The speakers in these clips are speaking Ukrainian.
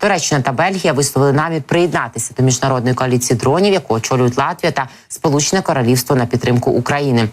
Туреччина та Бельгія висловили намір приєднатися до міжнародної коаліції дронів, яку очолюють Латвія та Сполучене Королівство на підтримку України.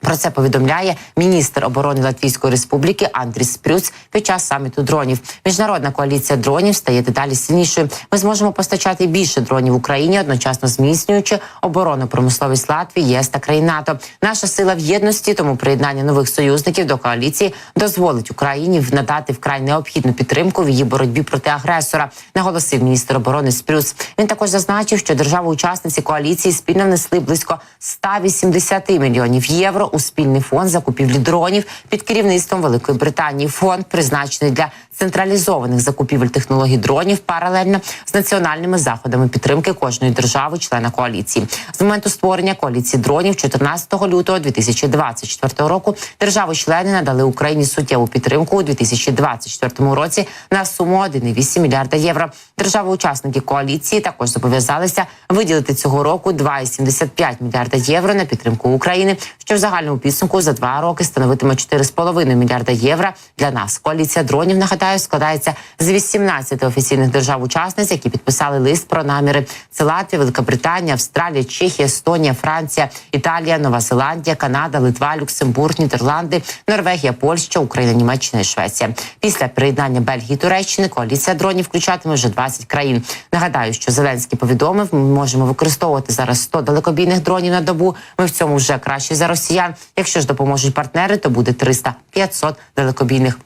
Про це повідомляє міністр оборони Латвійської республіки Андріс Спрюц під час саміту дронів. Міжнародна коаліція дронів стає дедалі сильнішою. Ми зможемо постачати більше дронів Україні, одночасно зміцнюючи оборонну промисловість Латвії, ЄС та країн НАТО. Наша сила в єдності, тому приєднання нових союзників до коаліції дозволить Україні надати вкрай необхідну підтримку в її боротьбі проти агресора. Наголосив міністр оборони Спрюц. Він також зазначив, що держави-учасниці коаліції спільно внесли близько 180 мільйонів євро у спільний фонд закупівлі дронів під керівництвом Великої Британії. Фонд призначений для централізованих закупівель технологій дронів паралельно з національними заходами підтримки кожної держави, члена коаліції. З моменту створення коаліції дронів 14 лютого 2024 року держави-члени надали Україні суттєву підтримку у 2024 році на суму 1,8 мільярда євро. Держави-учасники коаліції також зобов'язалися виділити цього року 2,75 мільярда євро на підтримку України, що в загальному підсумку за два роки становитиме 4,5 мільярда євро для нас. Коаліція дронів нагадаю складається з 18 офіційних держав-учасниць, які підписали лист про наміри. Це Латвія, Велика Британія, Австралія, Чехія, Естонія, Франція, Італія, Нова Зеландія, Канада, Литва, Люксембург, Нідерланди, Норвегія, Польща, Україна, Німеччина і Швеція. Після приєднання Бельгії, Туреччини коаліція дронів включатиме вже 20 країн. Нагадаю, що Зеленський повідомив, ми можемо використовувати зараз 100 далекобійних дронів на добу. Ми в цьому вже краще за росіян. Якщо ж допоможуть партнери, то буде 300-500 далекобійних.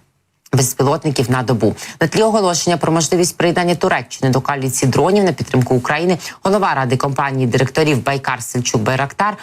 Безпілотників на добу на тлі оголошення про можливість приєднання Туреччини до коаліції дронів на підтримку України. Голова ради компанії директорів Байкар Сельчук Байрактар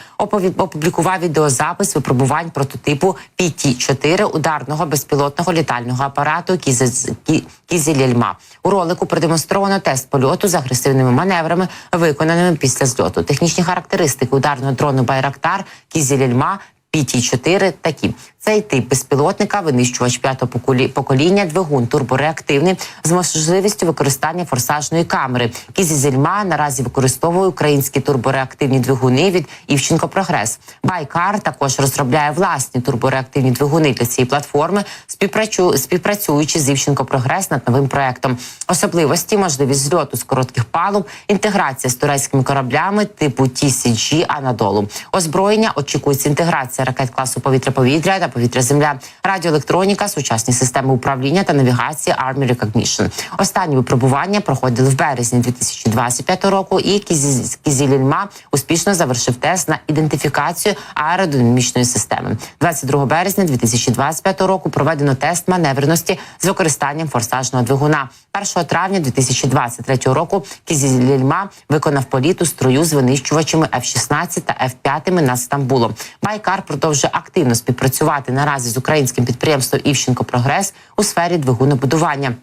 опублікував відеозапис випробувань прототипу PT-4 ударного безпілотного літального апарату «Кізель- У ролику продемонстровано тест польоту з агресивними маневрами, виконаними після зльоту. Технічні характеристики ударного дрону Байрактар Кізіль-Ельма PT-4 такі. Цей тип безпілотника, винищувач п'ятого поколі- покоління, двигун турбореактивний з можливістю використання форсажної камери. Кізізельма наразі використовує українські турбореактивні двигуни від Івченко Прогрес. Байкар також розробляє власні турбореактивні двигуни для цієї платформи, співпрацю- співпрацюючи з Івченко Прогрес над новим проектом. Особливості, можливість зльоту з коротких палуб, інтеграція з турецькими кораблями типу TCG Анадолу. Озброєння очікується інтеграція ракет класу повітря-повітря та повітря-земля, радіоелектроніка, сучасні системи управління та навігації Army Recognition. Останні випробування проходили в березні 2025 року. І Кізі- Кізілільма успішно завершив тест на ідентифікацію аеродинамічної системи. 22 березня 2025 року проведено тест маневреності з використанням форсажного двигуна. 1 травня 2023 року Кізілільма виконав політ у строю з винищувачами F-16 та F-5 над Стамбулом. Байкар продовжує активно співпрацювати наразі з українським підприємством Івченко Прогрес у сфері двигунобудування.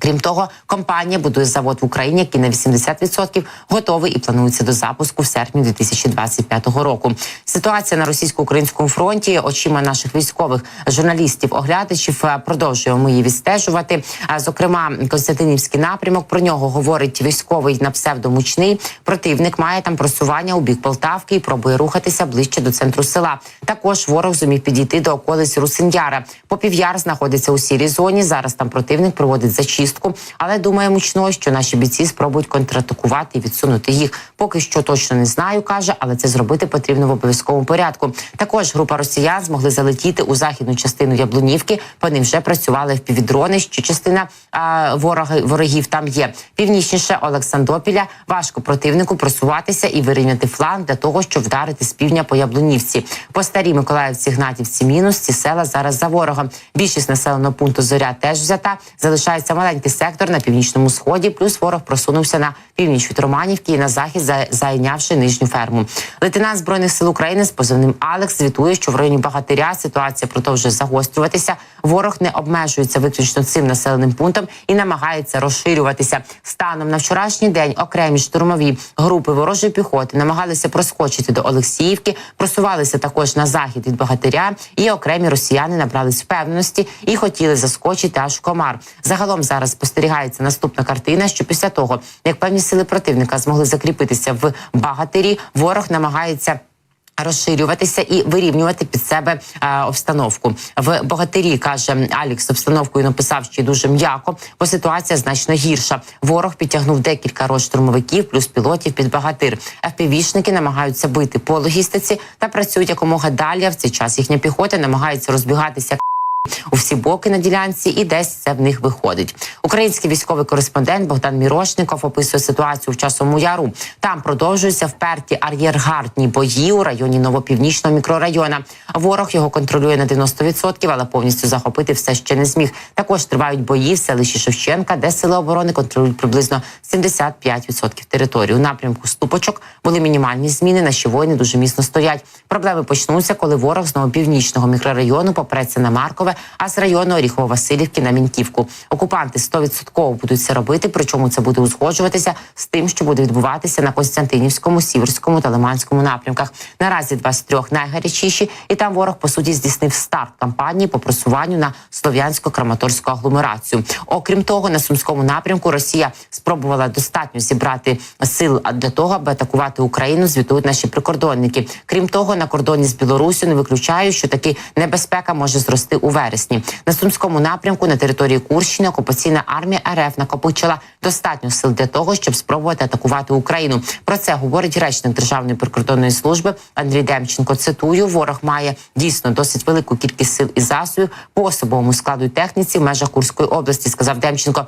Крім того, компанія будує завод в Україні, який на 80% готовий і планується до запуску в серпні 2025 року. Ситуація на російсько-українському фронті очима наших військових журналістів, оглядачів е, продовжуємо її відстежувати. А, Зокрема, Константинівський напрямок про нього говорить військовий на псевдомучний. Противник має там просування у бік Полтавки і пробує рухатися ближче до центру села. Також ворог зумів підійти до околиць Русин'яра. Попів'яр знаходиться у сірій зоні. Зараз там противник проводить зачистку, але думає мучно, що наші бійці спробують контратакувати і відсунути їх. Поки що точно не знаю, каже, але це зробити потрібно в обов'язковому порядку. Також група росіян змогли залетіти у західну частину Яблунівки. По ним вже працювали впівдрони. Що частина а, ворога ворогів там є. Північніше Олександропіля важко противнику просуватися і вирівняти фланг для того, щоб вдарити з півдня по Яблунівці. По старій Миколаївці Гнатівці мінус ці села зараз за ворогом. Більшість населеного пункту зоря теж взята. Залишається маленький сектор на північному сході. Плюс ворог просунувся на північ від Романівки і на захід, за- зайнявши нижню ферму. Лейтенант збройних сил України з позивним Алекс звітує, що в районі Багатиря ситуація продовжує загострюватися. Ворог не обмежується виключно цим населеним пунктом і намагається розширюватися. Станом на вчорашній день окремі штурмові групи ворожої піхоти намагалися проскочити до Олексіївки, просувалися також на захід від Багатиря, і окремі росіяни набрались впевненості і хотіли заскочити аж комар. Загалом зараз спостерігається наступна картина, що після того, як певні сили противника змогли закріпитися в Багатирі, ворог намагається Розширюватися і вирівнювати під себе е, обстановку в богатирі каже Алікс. Обстановкою написав ще дуже м'яко, бо ситуація значно гірша. Ворог підтягнув декілька рот штурмовиків плюс пілотів під богатир. ФПВ-шники намагаються бити по логістиці та працюють якомога далі. В цей час їхня піхота намагається розбігатися у всі боки на ділянці, і десь це в них виходить. Український військовий кореспондент Богдан Мірошников описує ситуацію в часовому яру. Там продовжуються вперті ар'єргардні бої у районі новопівнічного мікрорайона. Ворог його контролює на 90%, але повністю захопити все ще не зміг. Також тривають бої в селищі Шевченка, де сили оборони контролюють приблизно 75% території. У напрямку ступочок були мінімальні зміни. Наші воїни дуже міцно стоять. Проблеми почнуться, коли ворог з новопівнічного мікрорайону попреться на Маркове, а з району Оріхово-Василівки на Міньківку. Окупанти 100% будуть це робити, причому це буде узгоджуватися з тим, що буде відбуватися на Константинівському, Сіверському та Лиманському напрямках. Наразі два з трьох найгарячіші, і там ворог по суті здійснив старт кампанії по просуванню на слов'янсько-краматорську агломерацію. Окрім того, на сумському напрямку Росія спробувала достатньо зібрати сил для того, аби атакувати Україну. Звітують наші прикордонники. Крім того, на кордоні з Білорусю не виключаю, що таки небезпека може зрости у вересні. На сумському напрямку на території Курщини окупаційна армія РФ накопичила достатньо сил для того, щоб спробувати атакувати Україну. Про це говорить речник Державної прикордонної служби Андрій Демченко. Цитую: ворог має дійсно досить велику кількість сил і засобів по особовому складу і техніці в межах Курської області, сказав Демченко.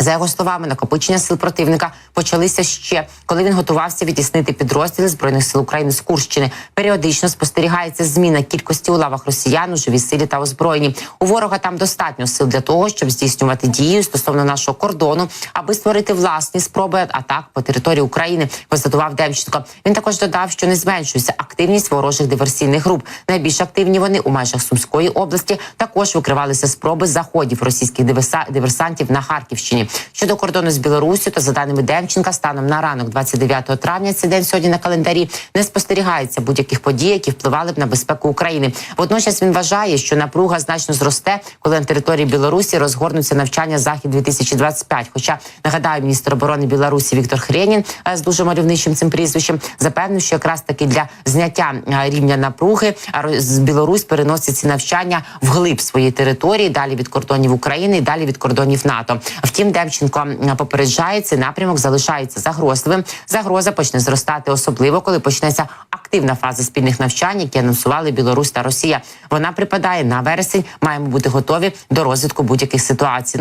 За його словами, накопичення сил противника почалися ще коли він готувався відтіснити підрозділи збройних сил України з Курщини. Періодично спостерігається зміна кількості у лавах росіян у живій силі та озброєнні. У ворога там достатньо сил для того, щоб здійснювати дії стосовно нашого кордону, аби створити власні спроби атак по території України. Констатував Демченко. Він також додав, що не зменшується активність ворожих диверсійних груп. Найбільш активні вони у межах Сумської області. Також викривалися спроби заходів російських диверса- диверсантів на Харківщині. Щодо кордону з Білорусі, то за даними Демченка, станом на ранок 29 травня, цей день сьогодні на календарі, не спостерігається будь-яких подій, які впливали б на безпеку України. Водночас він вважає, що напруга значно зросте, коли на території Білорусі розгорнуться навчання захід 2025 Хоча нагадаю, міністр оборони Білорусі Віктор Хренін е, з дуже мальовничим цим прізвищем запевнив, що якраз таки для зняття е, рівня напруги з Білорусь переносить ці навчання вглиб своєї території, далі від кордонів України, і далі від кордонів НАТО. Втім, Демченко попереджає, цей напрямок залишається загрозливим. Загроза почне зростати, особливо коли почнеться активна фаза спільних навчань, які анонсували Білорусь та Росія. Вона припадає на вересень. Маємо бути готові до розвитку будь-яких ситуацій.